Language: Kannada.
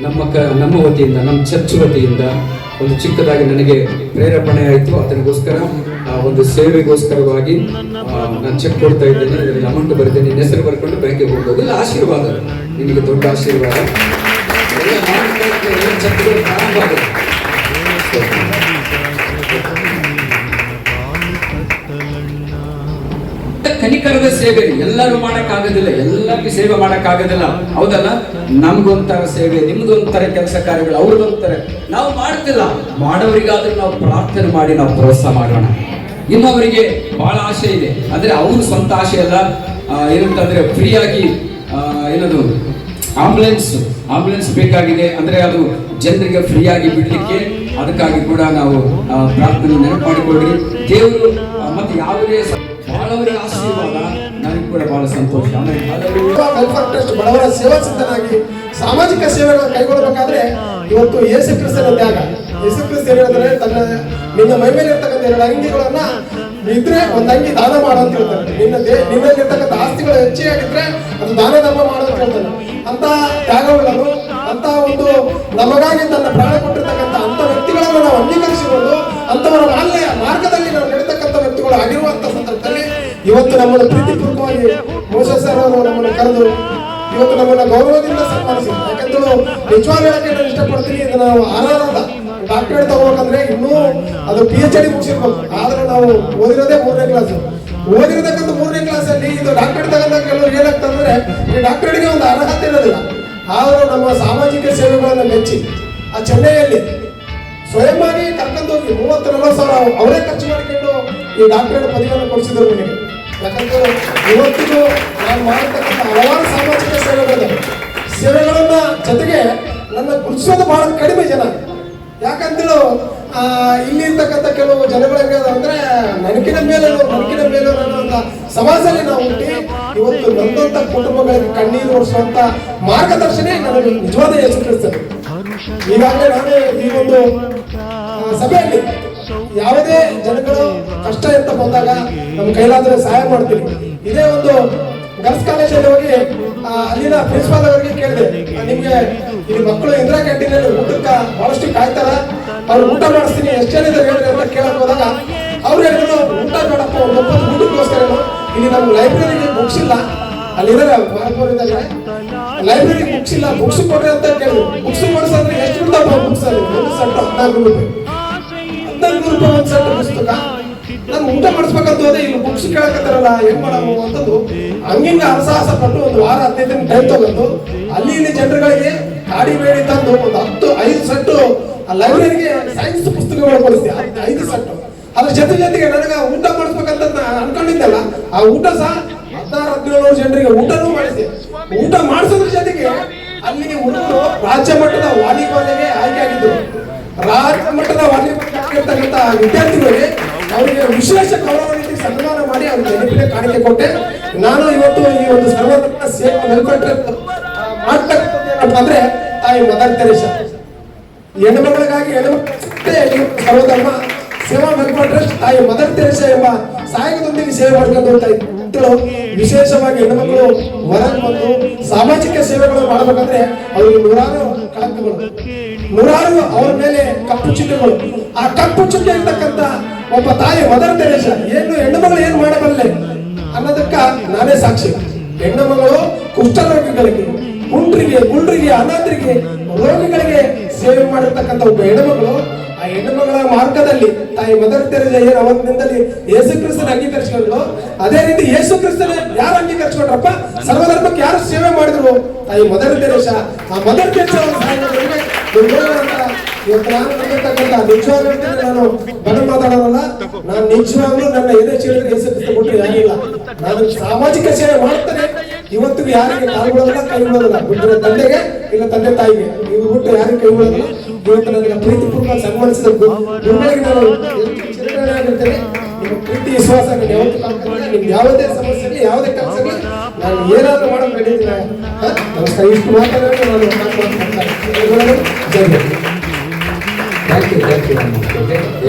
ನಮ್ಮ ಕ, ನಮ್ಮ ವತಿಯಿಂದ, ನಮ್ಮ ಚರ್ಚ್ ವತಿಯಿಂದ ಒಂದು ಚಿಕ್ಕದಾಗಿ ನನಗೆ ಪ್ರೇರೇಪಣೆ ಆಯಿತು ಅದಕ್ಕೋಸ್ಕರ ಆ, ಒಂದು ಸೇವೆಗೋಸ್ಕರವಾಗಿ ನಾನು ಚೆಕ್ ಕೊಡ್ತಾ ಇದ್ದೇನೆ. ಇದರಲ್ಲಿ ಅಮೌಂಟ್ ಬರ್ತೇನೆ. ನಿನ್ನ ಹೆಸರು ಬರ್ಕೊಂಡು ಬ್ಯಾಂಕಿಗೆ ಹೋಗ್ಬೋದು. ಇಲ್ಲ ಆಶೀರ್ವಾದ. ನಿಮಗೆ ದೊಡ್ಡ ಆಶೀರ್ವಾದ. ಪ್ರಾರಂಭ ಆಗುತ್ತೆ. ಸೇವೆ ಎಲ್ಲರೂ ಮಾಡಕ್ಕಾಗೋದಿಲ್ಲ, ಎಲ್ಲರಿಗೂ ಸೇವೆ ಮಾಡಕ್ಕಾಗೋದಿಲ್ಲ. ಹೌದಲ್ಲ? ನಮ್ಗೊಂಥರ ಸೇವೆ ನಿಮ್ದೊಂಥರ ಕೆಲಸ ಕಾರ್ಯಗಳು ಅವ್ರದೊಂಥರ ನಾವು ಮಾಡ್ತಿಲ್ಲ. ಮಾಡೋರಿಗಾದ್ರೂ ನಾವು ಪ್ರಾರ್ಥನೆ ಮಾಡಿ ನಾವು ಪ್ರೋತ್ಸಾಹ ಮಾಡೋಣ. ಇನ್ನೊಬ್ಬರಿಗೆ ಬಹಳ ಆಸೆ ಇದೆ. ಅಂದ್ರೆ ಅವ್ರ ಸ್ವಂತ ಆಸೆ ಅಲ್ಲ. ಏನಂತಂದ್ರೆ ಫ್ರೀಯಾಗಿ ಏನದು ಆಂಬುಲೆನ್ಸ್ ಆಂಬುಲೆನ್ಸ್ ಬೇಕಾಗಿದೆ. ಅಂದ್ರೆ ಅದು ಜನರಿಗೆ ಫ್ರೀಯಾಗಿ ಬಿಡ್ಲಿಕ್ಕೆ ಅದಕ್ಕಾಗಿ ಕೂಡ ನಾವು ಪ್ರಾರ್ಥನೆ ನೆನಪು ಮಾಡಿಕೊಳ್ಳಿ. ದೇವರು ಮತ್ತೆ ಯಾವುದೇ ಬಹಳವರ ಆಶೀರ್ವಾದ. ಕೂಡ ಬಹಳ ಸಂತೋಷ. ಬಡವರ ಸೇವಾ ಸಿದ್ಧನಾಗಿ ಸಾಮಾಜಿಕ ಸೇವೆಗಳನ್ನು ಕೈಗೊಳ್ಳಬೇಕಾದ್ರೆ ಇವತ್ತು ಯೇಸು ಕ್ರಿಸ್ತನ ತ್ಯಾಗ. ಯೇಸು ಕ್ರಿಸ್ತ ಹೇಳಿದ್ರೆ ತನ್ನ ನಿನ್ನ ಮೈ ಮೇಲೆ ಇರ್ತಕ್ಕಂಥ ಎರಡು ಅಂಗಿಗಳನ್ನ ಇದ್ರೆ ಒಂದ್ ಅಂಗಿ ದಾನ ಮಾಡು ಅಂತ ಹೇಳ್ತಾರೆ. ನಿನ್ನ ನಿನ್ನಲ್ಲಿರ್ತಕ್ಕಂಥ ಆಸ್ತಿಗಳು ಹೆಚ್ಚಿಯಾಗಿದ್ರೆ ಅದು ದಾನ ಧರ್ಮ ಮಾಡು ಅಂತ ಹೇಳ್ತಾರೆ. ಅಂತ ತ್ಯಾಗಗಳನ್ನು ಅಂತ ಒಂದು ನಮಗಾಗಿ ತನ್ನ ಪ್ರಾಣ ಕೊಟ್ಟಿರ್ತಕ್ಕಂಥ ಅಂತ ವ್ಯಕ್ತಿಗಳನ್ನು ನಾವು ಅಂಗೀಕರಿಸಿಕೊಂಡು ಅಂತವರ ಮಾಲ್ಯ ಮಾರ್ಗದಲ್ಲಿ ನಾವು ನಡೀತಕ್ಕಂಥ ಇವತ್ತು ನಮ್ಮನ್ನು ಪ್ರೀತಿಪೂರ್ವಕವಾಗಿ ಮೋಸ ಸರ್ ನಮ್ಮನ್ನು ಕರೆದು ಇವತ್ತು ನಮ್ಮನ್ನ ಗೌರವದಿಂದ ಸನ್ಮಾನಿಸಿ. ಯಾಕಂದ್ರೆ ನಿಜವಾಗ್ಲೂ ಹೇಳಕ್ಕೆ ನಾನು ಇಷ್ಟಪಡ್ತೀನಿ ಇದು ನಾವು ಅನರ್ಹದ ಡಾಕ್ಟರೇಟ್ ತಗೋಬೇಕಂದ್ರೆ ಇನ್ನೂ ಅದು ಪಿ ಎಚ್ ಡಿ ಮುಗಿಸಿರ್ಬೇಕು ಆದ್ರೆ ನಾವು ಓದಿರೋದೇ ಮೂರನೇ ಕ್ಲಾಸ್ ಓದಿರತಕ್ಕಂಥ ಮೂರನೇ ಕ್ಲಾಸ್ ಅಲ್ಲಿ ಇದು ಡಾಕ್ಟರೇಟ್ ತಗೊಂಡಾಗ ಕೆಲವರು ಏನಾಗ್ತಂದ್ರೆ ಈ ಡಾಕ್ಟರ್ಗೆ ಒಂದು ಅರ್ಹತೆ ಇರೋದಿಲ್ಲ. ಆದ್ರೂ ನಮ್ಮ ಸಾಮಾಜಿಕ ಸೇವೆಗಳನ್ನು ಮೆಚ್ಚಿ, ಆ ಚೆನ್ನೈಯಲ್ಲಿ ಸ್ವಯಂವಾಗಿ ಕರ್ಕೊಂಡು ಹೋಗಿ ಮೂವತ್ತು ನಲವತ್ತು ಸಾವಿರ ಅವರೇ ಖರ್ಚು ಮಾಡಿಕೊಂಡು ಈ ಡಾಕ್ಟರೇಟ್ ಪದವಿಯನ್ನು ಕೊಡಿಸಿದ್ರು ನನಗೆ ಯಾಕಂದ್ರೆ ಇವತ್ತಿಗೂ ನಾನು ಮಾಡತಕ್ಕಂಥ ಹಲವಾರು ಸಾಮಾಜಿಕ ಸೇವೆಗಳಿವೆ ಸೇವೆಗಳನ್ನ ಜೊತೆಗೆ ನನ್ನ ಗುರುತಿಸೋದು ಬಹಳ ಕಡಿಮೆ ಜನ. ಯಾಕಂತೇಳು ಇಲ್ಲಿ ಇರ್ತಕ್ಕಂಥ ಕೆಲವು ಜನಗಳು ಅಂದ್ರೆ, ನನಕಿನ ಮೇಲೆ ನನಕಿನ ಮೇಲೆ ಅನ್ನೋಂಥ ಸಮಾಜದಲ್ಲಿ ನಾವು ಹುಟ್ಟಿ ಇವತ್ತು ನಮ್ಮಂತ ಕುಟುಂಬಗಳಿಗೆ ಕಣ್ಣೀರು ಓಡಿಸುವಂತ ಮಾರ್ಗದರ್ಶನೇ ನನಗೆ ನಿಜವಾದ ಕ್ರಿಸ್ತನು. ಈಗಾಗಲೇ ನಾನೇ ಈ ಒಂದು ಸಭೆಯಲ್ಲಿ ಯಾವುದೇ ಜನಗಳು ಕಷ್ಟ ಅಂತ ಬಂದಾಗ ನಮ್ಮ ಕೈಲಾದ್ರೆ ಸಹಾಯ ಮಾಡ್ತೀವಿ. ಇದೇ ಒಂದು ಗರ್ಲ್ಸ್ ಕಾಲೇಜಲ್ಲಿ ಹೋಗಿ ಅಲ್ಲಿನ ಪ್ರಿನ್ಸಿಪಾಲ್ ಅವರಿಗೆ ಕೇಳಿದೆ. ನಿಮ್ಗೆ ಇಲ್ಲಿ ಮಕ್ಕಳು ಇಂದಿರಾ ಕ್ಯಾಂಟೀನ್ ಅಲ್ಲಿ ಊಟಕ್ಕ ಬಹಳಷ್ಟು ಕಾಯ್ತಾರ. ಅವ್ರು ಊಟ ಮಾಡಿಸ್ತೀನಿ, ಎಷ್ಟು ಜನ ಇದ್ದಾರೆ ಹೇಳ್ರಿ ಅಂತ ಕೇಳಕ್ ಹೋದಾಗ ಅವ್ರು ಹೇಳಿದ್ರು, ಊಟ ಮಾಡಪ್ಪ ಒಬ್ಬ ಊಟಕ್ಕೋಸ್ಕರ ಇಲ್ಲಿ ನಮ್ಮ ಲೈಬ್ರರಿಗೆ ಬುಕ್ಸ್ ಇಲ್ಲ ಮಾರ್ಪುರದಾಗ ಲೈಬ್ರರಿ ಬುಕ್ಸ್ ಇಲ್ಲ ಬುಕ್ಸ್ ಕೊಡ್ರಿ ಅಂತ ಕೇಳಿದ್ರು. ಬುಕ್ಸ್ ಕೊಡಿಸಂದ್ರೆ ಎಷ್ಟು ಬಿಡ್ತಾವ ಬುಕ್ಸ್ ಅಲ್ಲಿ. ಸೆಟ್ ಹದಿನಾಲ್ಕು ರೂಪಾಯಿ. ಒಂದು ಪುಸ್ತಕ. ನಾನು ಊಟ ಮಾಡಿಸ್ಬೇಕಂತ ಹೋದೆ ಇಲ್ಲಿ ಬುಕ್ಸ್ ಕೇಳಕತ್ತಾರಲ್ಲ, ಏನ್ ಮಾಡಮ್ಮ ಅಂತಂದು ಹಂಗಿಂಗ ಪಟ್ಟು ಒಂದು ವಾರ ಹದಿನೈದು ದಿನ ಟೈಮ್ ತಗೊಂಡು ಅಲ್ಲಿ ಇಲ್ಲಿ ಜನರುಗಳಿಗೆ ಕಾಡಿ ಬೇಡಿ ತಂದು ಒಂದು ಹತ್ತು, ಐದು ಸೆಟ್ಟು ಆ ಲೈಬ್ರರಿಗೆ ಸೈನ್ಸ್ ಪುಸ್ತಕಗಳು ಕೊಡಿಸ್ತೀವಿ ಐದು ಸೆಟ್ಟು. ಅದ್ರ ಜೊತೆ ಜೊತೆಗೆ ನನಗೆ ಊಟ ಮಾಡಿಸ್ಬೇಕಂತ ಅನ್ಕೊಂಡಿದ್ದೆ ಅನ್ಕೊಂಡಿದ್ದೆಲ್ಲ, ಆ ಊಟ ಸಹ ಹದಿನಾರು, ಹದಿನೇಳು ಜನರಿಗೆ ಊಟನೂ ಮಾಡಿಸಿ ಊಟ ಮಾಡಿಸೋದ್ರ ಜೊತೆಗೆ ಅಲ್ಲಿಗೆ ಹುಡುಗರು ರಾಜ್ಯ ಮಟ್ಟದ ವಾಲಿಬಾಲ್ಗೆ ಆಯ್ಕೆ ಆಗಿದ್ರು. ರಾಜ್ಯ ಮಟ್ಟದ ವಾಲಿಬಾಲ್ ಆಗಿರ್ತಕ್ಕಂಥ ವಿದ್ಯಾರ್ಥಿಗಳಿಗೆ ಅವರಿಗೆ ವಿಶೇಷ ಗೌರವ ರೀತಿ ಸನ್ಮಾನ ಮಾಡಿ ಅವ್ರಿಗೆ ನೆನಪಿಗೆ ಕಾಣಿಕೆ ಕೊಟ್ಟೆ. ನಾನು ಇವತ್ತು ಈ ಒಂದು ಸರ್ವಧರ್ಮ ಸೇವಾ ವೆಲ್ಫೇರ್ ಟ್ರಸ್ಟ್ ಅಂದ್ರೆ ತಾಯಿ ಮದರ್ ತೆರೇಸಾ. ಹೆಣ್ಮಗಳಿಗಾಗಿ ಹೆಣ್ಣುಮಕ್ಕಳ ಸರ್ವಧರ್ಮ ಸೇವಾ ವೆಲ್ಫೇರ್ ತಾಯಿ ಮದರ್ ತೆರೇಸಾ ಎಂಬ ಸಹಾಯಕದೊಂದಿಗೆ ಸೇವೆ ಮಾಡ್ಕೊಂಡು ಹೋಗ್ತಾ ವಿಶೇಷವಾಗಿ ಹೆಣ್ಮಕ್ಳು ಹೊರಗೆ ಬಂದು ಸಾಮಾಜಿಕ ಸೇವೆಗಳು ಮಾಡಬೇಕಂದ್ರೆ ಅವರಿಗೆ ನೂರಾರು ಕಳಂಕಗಳು. ನೂರಾರು ಅವ್ರ ಮೇಲೆ ಆ ಕಪ್ಪು ಚುಕ್ಕೆ ಇರ್ತಕ್ಕಂತ ಒಬ್ಬ ತಾಯಿ ಮದರ್ ತೆರೇಸಾ, ಏನು ಹೆಣ್ಣುಮಗಳು ಏನು ಮಾಡಬಲ್ಲೆ? ಅನ್ನೋದಕ್ಕ ನಾನೇ ಸಾಕ್ಷಿ. ಹೆಣ್ಣು ಮಗಳು ಕುಷ್ಠರೋಗಿಗಳಿಗೆ ಕುಂಡ್ರಿಗೆ ಗುಂಡ್ರಿಗೆ ಅನಾಥರಿಗೆ, ರೋಗಿಗಳಿಗೆ ಸೇವೆ ಮಾಡಿರ್ತಕ್ಕಂಥ ಒಬ್ಬ ಹೆಣ್ಣುಮಗಳು ಆ ಹೆಣ್ಣುಮಗಳ ಮಾರ್ಗದಲ್ಲಿ ತಾಯಿ ಮದರ್ ತೆರೆದ ಏನು ಅವತ್ತಿನಿಂದಲೇ ಯೇಸು ಕ್ರಿಸ್ತನ ಅಂಗೀಕರಿಸಿಕೊಂಡ್ರು? ಅದೇ ರೀತಿ ಯೇಸು ಕ್ರಿಸ್ತನ ಯಾರು ಅಂಗೀಕರಿಸಿಕೊಂಡ್ರಪ್ಪ? ಸರ್ವಧರ್ಮಕ್ಕೆ ಯಾರು ಸೇವೆ ಮಾಡಿದ್ರು? ತಾಯಿ ಮದರ್ ತೆರೇಶ ಆ ಮದರ್ ತೆರೇಸ ಬಂದಿರ್ತಕ್ಕಂಥ ನಿಜವಾಗ್ಲೂ ನಾನು ನಾನು ನನ್ನ ಎದೆ ನಾನು ಸಾಮಾಜಿಕ ಸೇವೆ ಮಾಡ್ತೇನೆ. ಇವತ್ತಿಗೂ ಯಾರಿಗೆ ಕಾಲು ಬಿಡೋದಿಲ್ಲ ಕೈ ತಂದೆಗೆ ಇಲ್ಲ ತಂದೆ ತಾಯಿಗೆ. ನೀವು ಬಿಟ್ಟು ಯಾರಿಗೆ ಕೈ ಇವತ್ತು ನನಗೆ ಸನ್ಮಾನಿಸಿದ ಪ್ರೀತಿ, ವಿಶ್ವಾಸ ಯಾವುದೇ ಸಮಸ್ಯೆ ಯಾವುದೇ ಕೆಲಸ ನಾನು ಏನಾದರೂ ಮಾಡೋದು ನಡೀತೀನಿ ಇಷ್ಟು ಮಾತಾಡೋದು ನಾನು. ಜೈ que ya.